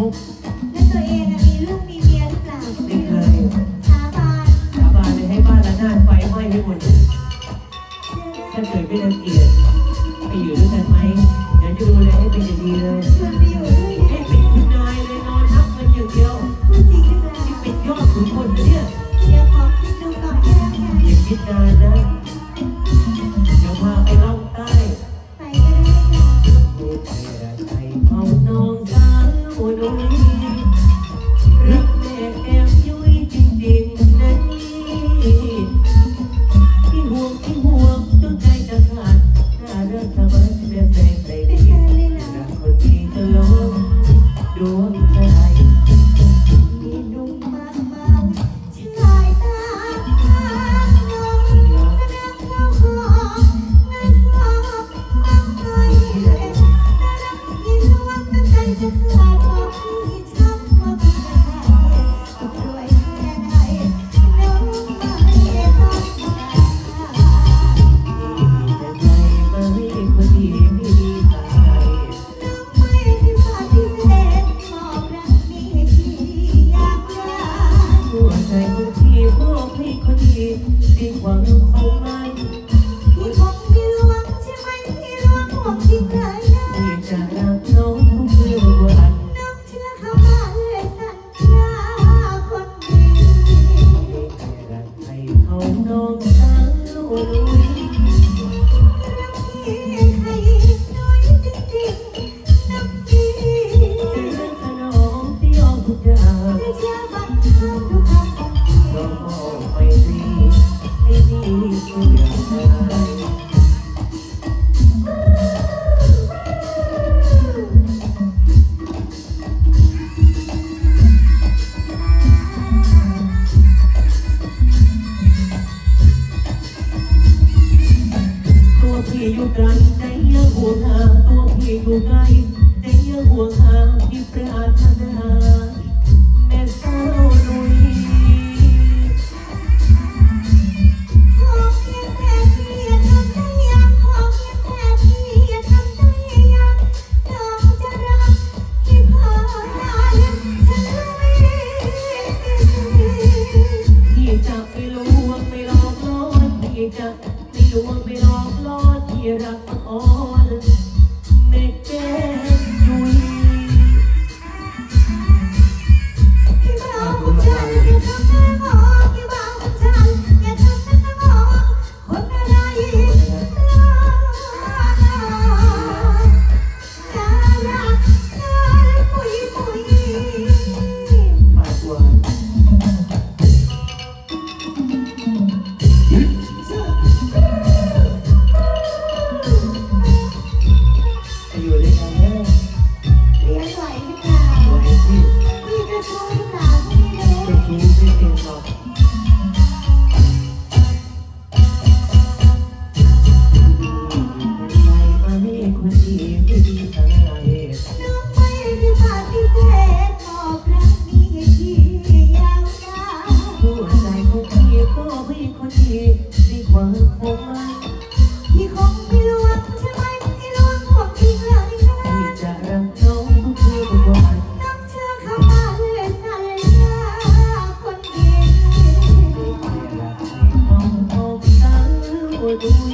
แล้วตัวเองอะมีลูกมีเมียหรือเปล่าไม่เคยสาบานสาบานเลยให้บ้านละนาดไฟไหม้ให้หมดถ้าเกิดไม่รียจ ความของมันที่ผมที่ร่ไหมที่งที่เคยได้นรักน้องเพื่อวันน้อเชื่อคำว่เลยสัญญาคนดีรักให้เขาน้องสาว ยังห่วงหาตัวพี่อยู่ไกลแต่ยังห่วงหาที่ประอารถนาแม่สาวนุ้ยพี่จะไม่ลวงไม่หลอกล่อพี่จะไม่ลวงไม่หลอกล่อที่รักอ่อ Ooh.